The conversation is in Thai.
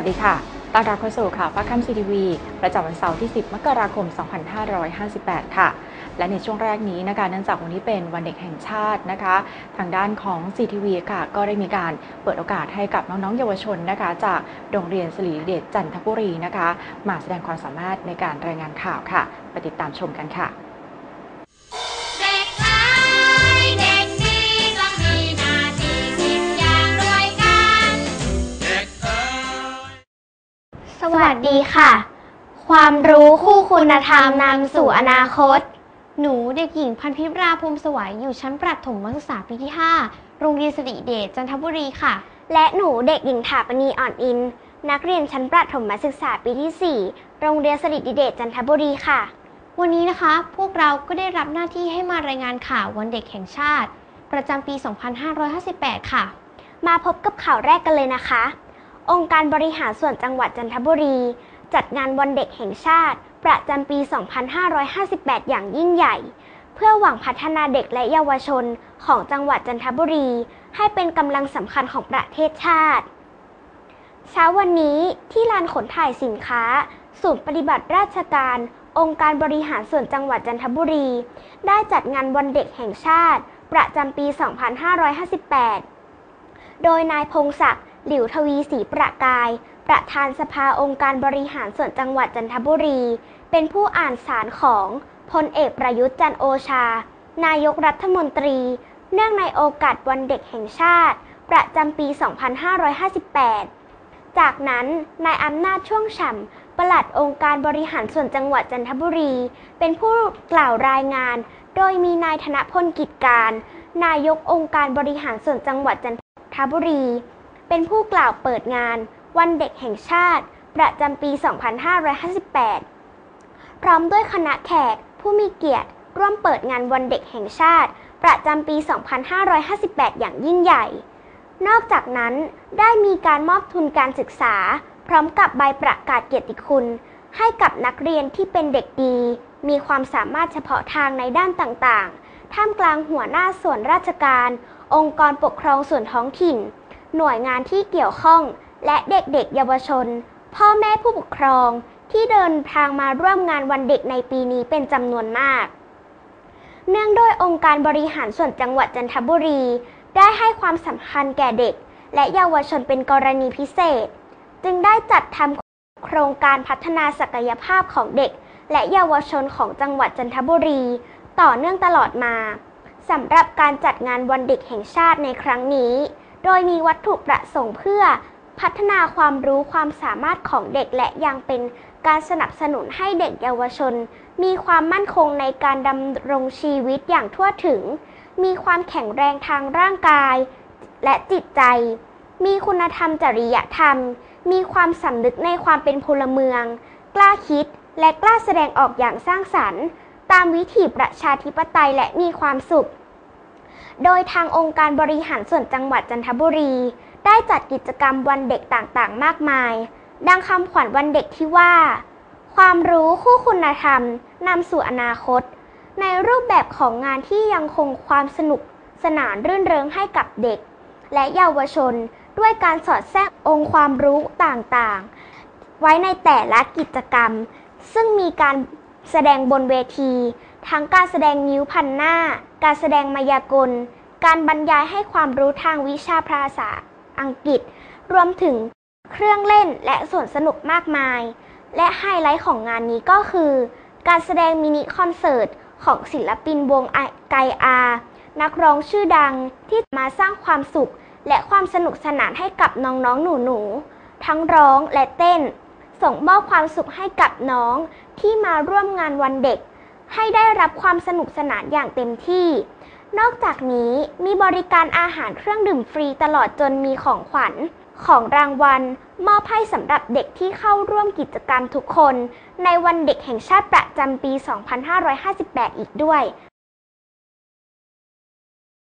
วัสดีค่ะต้อนรับเข้าสู่ข่าวฟ้าค่ำซีทีวีประจำวันเสาร์ที่ 10 มกราคม 2558 ค่ะ และในช่วงแรกนี้นะคะ เนื่องจากวันนี้เป็นวันเด็กแห่งชาตินะคะ ทางด้านของ CTV ค่ะ ก็ได้มีการเปิดโอกาสให้กับน้องๆเยาวชนนะคะ จากโรงเรียนสลีเดชจันทบุรีนะคะ มาแสดงความสามารถในการรายงานข่าวค่ะ ไปติดตามชมกันค่ะ วัสดีค่ะ ความรู้คู่คุณธรรมนำสู่อนาคต หนูเด็กหญิงพันธิราภูมิสวัยอยู่ชั้นประถมศึกษาปีที่ 5 โรงเรียนสิริเดชจันทบุรีค่ะ และหนูเด็กหญิงถาปณีอ่อนอิน นักเรียนชั้นประถมศึกษาปีที่ 4 โรงเรียนสริดิเดชจันทบุรีค่ะ วันนี้นะคะ พวกเราก็ได้รับหน้าที่ให้มารายงานข่าววันเด็กแห่งชาติ ประจำปี 2558 ค่ะ มาพบกับข่าวแรกกันเลยนะคะ องค์การบริหารส่วนจังหวัดจันทบุรี จัดงานวันเด็กแห่งชาติ ประจำปี 2558 อย่างยิ่งใหญ่ เพื่อหวังพัฒนาเด็กและเยาวชนของจังหวัดจันทบุรี ให้เป็นกำลังสำคัญของประเทศชาติ เช้าวันนี้ที่ลานขนถ่ายสินค้า ศูนย์ปฏิบัติราชการ องค์การบริหารส่วนจังหวัดจันทบุรี ได้จัดงานวันเด็กแห่งชาติ ประจำปี 2558 โดยนายพงศักดิ์ หลิวทวีศรีประกาย ประธานสภาองค์การบริหารส่วนจังหวัดจันทบุรี เป็นผู้อ่านสารของพลเอกประยุทธ์จันโอชา นายกรัฐมนตรี เนื่องในโอกาสวันเด็กแห่งชาติ ประจำปี 2558 จากนั้นนายอำนาจช่วงฉ่ำปลัดองค์การบริหารส่วนจังหวัดจันทบุรี เป็นผู้กล่าวรายงาน โดยมีนายธนพลกิจการ นายกองค์การบริหารส่วนจังหวัดจันทบุรี เป็นผู้กล่าวเปิดงาน วันเด็กแห่งชาติ ประจำปี 2558 พร้อมด้วยคณะแขกผู้มีเกียรติ ร่วมเปิดงานวันเด็กแห่งชาติ ประจำปี 2558 อย่างยิ่งใหญ่ นอกจากนั้นได้มีการมอบทุนการศึกษา พร้อมกับใบประกาศเกียรติคุณ ให้กับนักเรียนที่เป็นเด็กดี มีความสามารถเฉพาะทางในด้านต่างๆ ท่ามกลางหัวหน้าส่วนราชการ องค์กรปกครองส่วนท้องถิ่น หน่วยงานที่เกี่ยวข้อง และเด็กๆ เยาวชน พ่อแม่ผู้ปกครอง ที่เดินทางมาร่วมงานวันเด็กในปีนี้เป็นจำนวนมาก เนื่องด้วยองค์การบริหารส่วนจังหวัดจันทบุรี ได้ให้ความสำคัญแก่เด็ก และเยาวชนเป็นกรณีพิเศษ จึงได้จัดทำโครงการพัฒนาศักยภาพของเด็ก และเยาวชนของจังหวัดจันทบุรี ต่อเนื่องตลอดมาสำหรับการจัดงานวันเด็กแห่งชาติในครั้งนี้ โดยมีวัตถุประสงค์เพื่อพัฒนาความรู้ความสามารถของเด็กและยังเป็นการสนับสนุนให้เด็กเยาวชน มีความมั่นคงในการดำรงชีวิตอย่างทั่วถึง มีความแข็งแรงทางร่างกาย และจิตใจ มีคุณธรรมจริยธรรม มีความสำนึกในความเป็นพลเมือง กล้าคิดและกล้าแสดงออกอย่างสร้างสรรค์ ตามวิถีประชาธิปไตยและมีความสุข โดยทางองค์การบริหารส่วนจังหวัดจันทบุรี ได้จัดกิจกรรมวันเด็กต่างๆ มากมาย ดังคำขวัญวันเด็กที่ว่า ความรู้คู่คุณธรรมนำสู่อนาคต ในรูปแบบของงานที่ยังคงความสนุกสนานรื่นเริงให้กับเด็ก และเยาวชนด้วยการสอดแทรกองค์ความรู้ต่างๆ ไว้ในแต่ละกิจกรรม ซึ่งมีการแสดงบนเวที ทั้งการแสดงนิ้วพันหน้า การแสดงมายากล การบรรยายให้ความรู้ทางวิชาภาษาอังกฤษ รวมถึงเครื่องเล่นและส่วนสนุกมากมาย และไฮไลท์ของงานนี้ก็คือ การแสดงมินิคอนเสิร์ตของศิลปินวงไกอา นักร้องชื่อดังที่มาสร้างความสุข และความสนุกสนานให้กับน้องๆหนูๆ ทั้งร้องและเต้น ส่งมอบความสุขให้กับน้องที่มาร่วมงานวันเด็ก ให้ได้รับความสนุกสนานอย่างเต็มที่ นอกจากนี้มีบริการอาหารเครื่องดื่มฟรีตลอดจนมีของขวัญ ของรางวัล มอบให้สำหรับเด็กที่เข้าร่วมกิจกรรมทุกคน ในวันเด็กแห่งชาติประจำปี 2558 อีกด้วย